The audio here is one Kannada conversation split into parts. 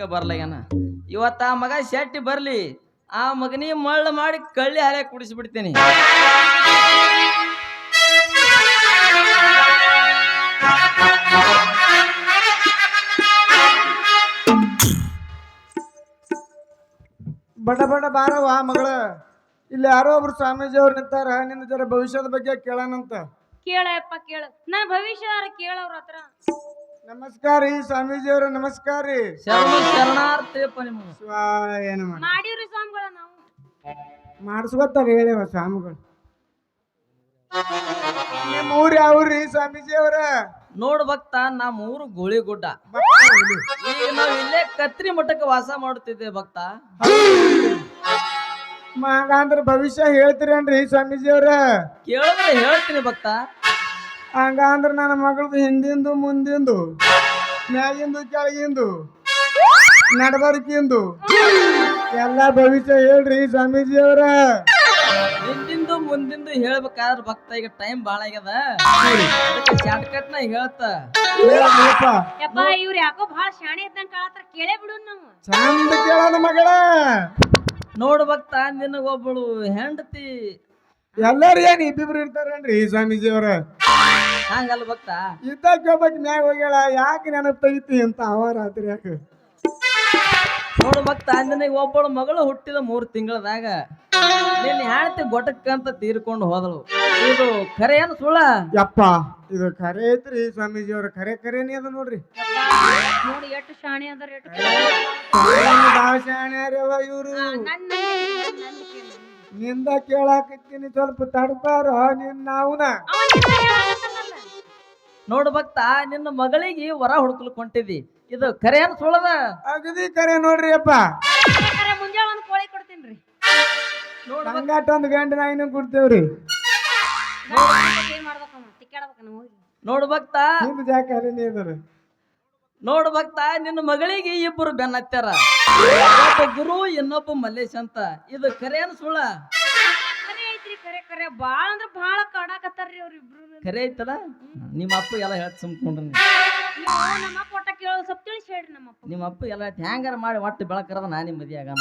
ಇಕ್ಕ ಬರ್ಲಾಗ್ಯಾನ ಇವತ್ತ ಆ ಮಗ ಶೆಟ್ಟಿ ಬರ್ಲಿ ಆ ಮಗನಿ ಮಳ್ಳ ಮಾಡಿ ಕಳ್ಳಿ ಹಾಲೆ ಕುಡಿಸ್ಬಿಡ್ತೀನಿ. ಬಡ ಬಡ ಬಾರವ ಮಗಳ. ಇಲ್ಲಿ ಯಾರೋ ಒಬ್ರು ಸ್ವಾಮೀಜಿ ಅವ್ರು ನಿಂತಾರ ನಿನ್ನ ಜರ ಭವಿಷ್ಯದ ಬಗ್ಗೆ ಕೇಳೋಣಂತ ಕೇಳಪ್ಪ ಕೇಳ. ನನ್ನ ಭವಿಷ್ಯ ಕೇಳವ್ರ ಹತ್ರ? ನಮಸ್ಕಾರ ರೀ ಸ್ವಾಮೀಜಿ ಅವ್ರ ನಮಸ್ಕಾರ ರೀ. ಶರಣ ಶರಣಾರ್ಥಿಯಪ್ಪ ನಿಮ್ಗೆ ಏನು ಮಾಡ ಮಾಡಿವ್ರಿ ಸ್ವಾಮಿಗಳ ನಾವು. ಮಾಡಿಸ್ಕೊತಾರ ಹೇಳಿವ ಸ್ವಾಮಿಗಳು. ನಿಮ್ಮ ಊರು ಯಾವ್ರಿ ಸ್ವಾಮೀಜಿ ಅವ್ರ ನೋಡ್ ಭಕ್ತ ನಮ್ಮ ಊರು ಗೋಳಿಗುಡ್ಡ ಈಗ ನಾವ್ ಇಲ್ಲೇ ಕತ್ರಿ ಮಠಕ್ಕೆ ವಾಸ ಮಾಡುತ್ತಿದ್ದೆ ಭಕ್ತ. ಹಂಗಂದ್ರ ಭವಿಷ್ಯ ಹೇಳ್ತೀರೇನ್ರಿ ಸ್ವಾಮೀಜಿ ಅವ್ರ ಕೇಳಿದ್ರೆ ಹೇಳ್ತೀನಿ ಭಕ್ತ. ಹಂಗಂದ್ರ ನನ್ನ ಮಗಳದು ಹಿಂದಿಂದು ಮುಂದಿಂದು ಮ್ಯಾಲಿಂದು ಕೆಳಗಿಂದು ನಡಬರ್ಕಿಂದು. ಎಲ್ಲ ಭವಿಷ್ಯ ಹೇಳ್ರಿ ಸ್ವಾಮೀಜಿ ಅವ್ರ ಹಿಂದಿಂದು ಮುಂದಿಂದು ಹೇಳ್ಬೇಕಾದ್ರೆ ಭಕ್ತ ಈಗ ಟೈಮ್ ಬಾಳ ಆಗ್ಯದ. ಅದಕ್ಕೆ ಶಾರ್ಟ್ಕಟ್ನ ಹೇಳ್ತ. ಯಪ್ಪ ಇವ್ರ ಯಾಕೋ ಬಹಳ ಶಾಣೆ ಇದ್ದಂಗೆ ಕಾಳತ್ರ ಕೇಳೇ ಬಿಡು ನಾವು. ಚಂದ ಕೇಳೋಣ ಮಗಳ. ನೋಡು ಭಕ್ತ ನಿನಗೊಬ್ಬಳು ಹೆಂಡತಿ ಎಲ್ಲರೂ ಏನ್ ಇಬ್ಬಿಬ್ರು ಇರ್ತಾರೇನ್ರಿ ಸ್ವಾಮೀಜಿ ಅವ್ರ ಹಂಗಲ್ಲ ಭಕ್ತ ಇದ್ದಾಗ ಕೇಳ್ಬೇಕು ಮ್ಯಾಗ ಹೋಗ್ಯಾಳ ಯಾಕೆ ನೆನಪು ತೆಗಿತಿ ಅಂತ ಅವ ರಾತ್ರಿ ಯಾಕೆ? ನೋಡು ಭಕ್ತ ನಿನಗೆ ಒಬ್ಬಳು ಮಗಳು ಹುಟ್ಟಿದ ಮೂರು ತಿಂಗಳದಾಗ ನಿನ್ನ ಹೆಂಡತಿ ಗೊಟಕ್ಕಂತ ತೀರ್ಕೊಂಡು ಹೋದಳು. ಇದು ಖರೆ ಏನು ಸುಳ್ಳ? ಯಪ್ಪ ಇದು ಖರೆ ಐತ್ರಿ ಸ್ವಾಮೀಜಿ ಅವ್ರ ಖರೆ ಖರೇನೇ ಅದ ನೋಡ್ರಿ. ನೋಡಿ ಎಷ್ಟು ಶಾಣೆ ಅದರ ಎಷ್ಟು ಭಾಳ ಶಾಣ್ಯಾರವ ಇವ್ರು. ನನ್ನ ನಂದು ಕೇಳು. ನಿಂದ ಕೇಳಾಕತ್ತೀನಿ ಸ್ವಲ್ಪ ತಡ್ಪಾರ ನಿನ್ನ ಅವನ. ನೋಡು ಭಕ್ತ ನಿನ್ನ ಮಗಳಿಗೆ ವರ ಹುಡುಕಲು ಹೊಂಟಿದಿ ಇದು ಕರೆ ಏನು ಸುಳ್ಳದ? ಅಗದಿ ಕರೆ ನೋಡ್ರಿ ಅಪ್ಪ. ಮುಂಜಾನೆ ಒಂದು ಕೋಳಿ ಕೊಡ್ತೀನಿ ಹಂಗಾಟ ಒಂದು ಗಂಟೆ ನಾಯಿನೂ ಕೊಡ್ತೇವ್ರಿ. ನೋಡು ಭಕ್ತ. ನಿಂದ ಜಾಕ ಅಲ್ಲಿನೇ ಅದಾರ ನೋಡು ಭಕ್ತ ನಿನ್ನ ಮಗಳಿಗೆ ಇಬ್ಬರು ಬೆನ್ನತ್ತಾರ ಒಬ್ಬ ಗುರು ಇನ್ನೊಬ್ಬ ಮಲ್ಲೇಶ್ ಅಂತ. ಇದು ಖರೆ ಏನು ಸುಳ್ಳ? ಖರೆ ಐತ್ರಿ ಕರೆ ಕರೆ. ಬಾಳ ಅಂದ್ರ ಬಾಳ ಕಾಡಾಕತ್ತಾರ್ರಿ ಅವ್ರಿಬ್ರು ಖರೆ ಐತಲ್ಲ? ನಿಮ್ಮ ಅಪ್ಪ ಎಲ್ಲ ಹೇಳ್ತ ಸುಮ್ಕೊಂಡ್ರಿ ನಮ್ಮ ಅಪ್ಪ ಒಟ್ಟ ಕೇಳೋದು ಸ್ವಲ್ಪ ತಿಳಿಸಿ ಹೇಳ್ರಿ ನಮ್ಮ ಅಪ್ಪ. ನಿಮ್ಮ ಅಪ್ಪ ಎಲ್ಲ ಹ್ಯಾಂಗಾರ ಮಾಡಿ ಒಟ್ಟು ಬೆಳಕರದ ನಾ ನಿಮ್ಮ ಮದಿ ಆಗಾನ?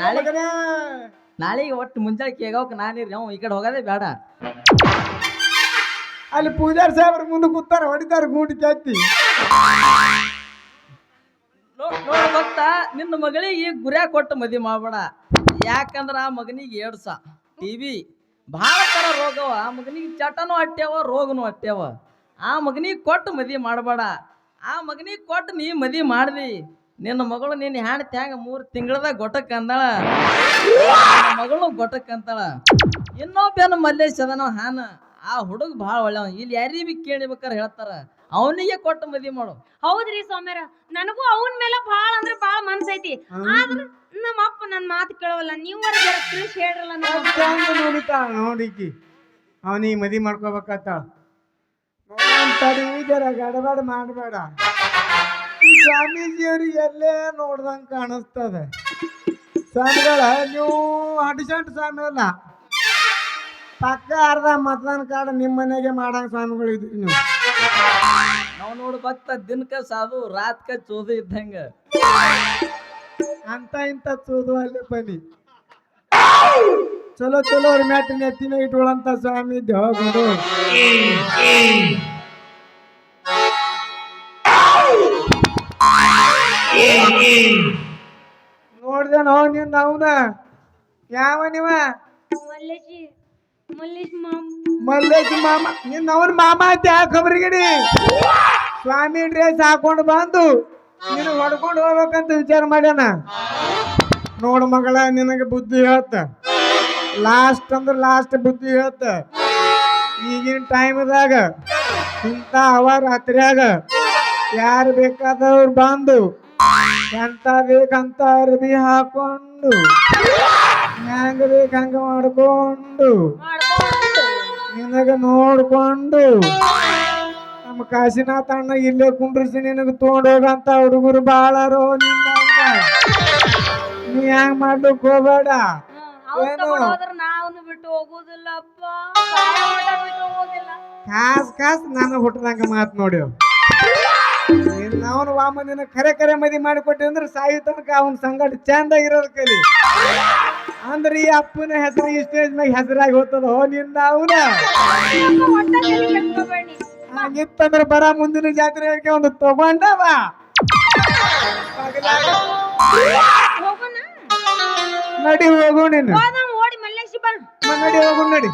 ನಾಳೆ ನಾಳೆಗೆ ಒಟ್ಟು ಮುಂಜಾನೆ ಕೇಗೋಕ್ ನಾನಿರಿ ಅವ್ ಈ ಕಡೆ ಹೋಗೋದೇ ಬೇಡ. ಅಲ್ಲಿ ಪೂಜಾರಿ ಸಾಹೇಬ್ರ ಮುಂದೆ ಕೂತಾರ ಹೊಡಿತಾರ ಗೂಟಿ ಕೆತ್ತಿ ಭಕ್ತ, ನಿನ್ನ ಮಗಳಿಗೆ ಗುರ್ಯಾ ಕೊಟ್ಟು ಮದಿ ಮಾಡಬೇಡ. ಯಾಕಂದ್ರ ಆ ಮಗನಿಗೆ ಏಡ್ಸ. ಟಿವಿ ಭಾಳ ಥರ ರೋಗವ. ಆ ಮಗನಿಗೆ ಚಟನೂ ಅಟ್ಟ್ಯಾವ ರೋಗನೂ ಅಟ್ಟ್ಯಾವ ಆ ಮಗನಿಗೆ ಕೊಟ್ಟು ಮದಿ ಮಾಡಬೇಡ. ಆ ಮಗನಿಗೆ ಕೊಟ್ಟು ನೀ ಮದಿ ಮಾಡ್ದಿ. ನಿನ್ನ ಮಗಳು ನಿನ್ನ ಹೆಣ್ತಿ ಹ್ಯಾಂಗ ಮೂರು ತಿಂಗಳದಾಗ ಗೊಟ್ಟಕ್ಕೆ ಅಂದಾಳ. ಮಗಳು ಗೊಟ್ಟಕ್ಕೆ ಅಂತಾಳ. ಇನ್ನೊಬ್ಬನ ಮಲ್ಲೇಶ್ ಅದನ ಹಾನ. ಆ ಹುಡುಗ ಭಾಳ ಒಳ್ಳೆವ ಇಲ್ಲಿ ಯಾರಿಗೆ ಕೇಳಿಬೇಕಾರೆ ಹೇಳ್ತಾರ. ಅವನಿಗೆ ಕೊಟ್ಟು ಮದಿ ಮಾಡು. ಹೌದ್ರಿ ಸೌಮ್ಯರ ನನಗೂ ಅವನ ಮೇಲೆ ಬಾಳ ಅಂದ್ರೆ ಬಾಳ ಮನ್ಸೈತಿ. ಆದ್ರ ನಮ್ಮ ಅಪ್ಪ ನನ್ನ ಮಾತು ಕೇಳವಲ್ಲ ನೀವು ತಿಳಿಸಿ ಹೇಳ್ರಲ್ಲ ನೋಡಿತಾಳ ನೋಡಿಕಿ. ಅವನಿಗೆ ಮದಿ ಮಾಡ್ಕೋಬೇಕಾತ. ಜರ ಗಡಬಡ ಮಾಡಬೇಡ. ಈ ಸ್ವಾಮೀಜಿಯವ್ರಿಗೆ ಎಲ್ಲೇ ನೋಡ್ದಂಗೆ ಕಾಣಿಸ್ತದೆ. ಸ್ವಾಮಿಗಳ ನೀವು ಅಡಿಸಂಟ್ ಸ್ವಾಮಿ ಅಲ್ಲ ಪಕ್ಕ ಅರ್ಧ ಮತದಾನ ಕಾರ್ಡ್ ನಿಮ್ಮ ಮನೆಗೆ ಮಾಡಂಗ ಸ್ವಾಮಿಗಳು ಇದ್ರಿ ನೀವು. ನಾವು ನೋಡು ಭಕ್ತ ದಿನಕ ಸಾಧು ರಾತ್ಕ ಚೋದು ಇದ್ದಂಗ. ಅಂತ ಇಂತ ಚೂದು ಅಲ್ಲೇ ಬನ್ನಿ. ಚಲೋ ಚಲೋ ಅವ್ರ ಮ್ಯಾಟಿನ ಎತ್ತಿನ ಇಟ್ಕೊಳ್ಳಂತ ಸ್ವಾಮಿ ದೇವಗುರು ನೋಡ್ದೆ ನಾವು ನಿನ್ನ ಅವನ. ಯಾವ ನೀವ? ಮಲ್ಲೇಶಿ ಮಾಮ್. ನಿನ್ನ ಮಾಮ ಅಂತ ಯಾಕೆ ಸ್ವಾಮಿ ಡ್ರೆಸ್ ಹಾಕೊಂಡು ಬಂದು ನೀನು ಹೊಡ್ಕೊಂಡು ಹೋಗ್ಬೇಕಂತ ವಿಚಾರ ಮಾಡ್ಯಾನ? ನೋಡು ಮಗಳ, ನಿನಗೆ ಬುದ್ಧಿ ಹೇಳ್ತ. ಲಾಸ್ಟ್ ಅಂದ್ರೆ ಲಾಸ್ಟ್ ಬುದ್ಧಿ ಹೇಳ್ತ. ಈಗಿನ ಟೈಮ್ದಾಗ ಇಂಥ ಅವ ರಾತ್ರಿಯಾಗ ಯಾರು ಬೇಕಾದವ್ರು ಬಂದು ಎಂತ ಬೇಕಂತ ಅರ್ಬಿ ಹಾಕೊಂಡು ಹೆಂಗ ಬೇಕು ಹಂಗ ಮಾಡ್ಕೊಂಡು ನಿನಗ ನೋಡ್ಕೊಂಡು ನಮ್ಮ ಕಾಶಿನಾಥ ಅಣ್ಣ ಇಲ್ಲೇ ಕುಂಡ್ರಿಸಿ ನಿನಗೆ ತೊಗೊಂಡೋಗಂತ ಹುಡುಗರು ಬಾಳಾರೋ ನಿನ್ನ. ನೀ ಹ್ಯಾಂಗ ಮಾಡ್ಲಿಕ್ ಹೋಗ್ಬೇಡ. ಏನು? ಬಿಟ್ಟು ಹೋಗುದಿಲ್ಲಪ್ಪ. ಕಾಸ್ ಕಾಸ್ ನಾನು ಹುಟ್ಟದಂಗ ಮಾತು ನೋಡಿ. ಅವನು ವಾಮನಿನ ಖರೆ ಖರೆ ಮದಿ ಮಾಡಿಕೊಟ್ಟೆ ಅಂದ್ರೆ ಸಾಯಿ ತನಕ ಅವನ ಸಂಗಡ ಚಂದ ಇರೋದ್ ಕಲಿ. ಅಂದ್ರೆ ಅಪ್ಪನ ಹೆಸರು ಈ ಸ್ಟೇಜ್ ಮ್ಯಾಗ ಹೆಸರಾಗಿ ಹೋಗ್ತದ ಹೋ ನಿನ್ನ ಅವನ. ಹಂಗಿತ್ತಂದ್ರ ಬರ ಮುಂದಿನ ಜಾತ್ರೆ ಒಂದು ಹೋಗೋಣ ನಡಿ ಹೋಗು ನೀನು ನಡಿ ಹೋಗು ನಡಿ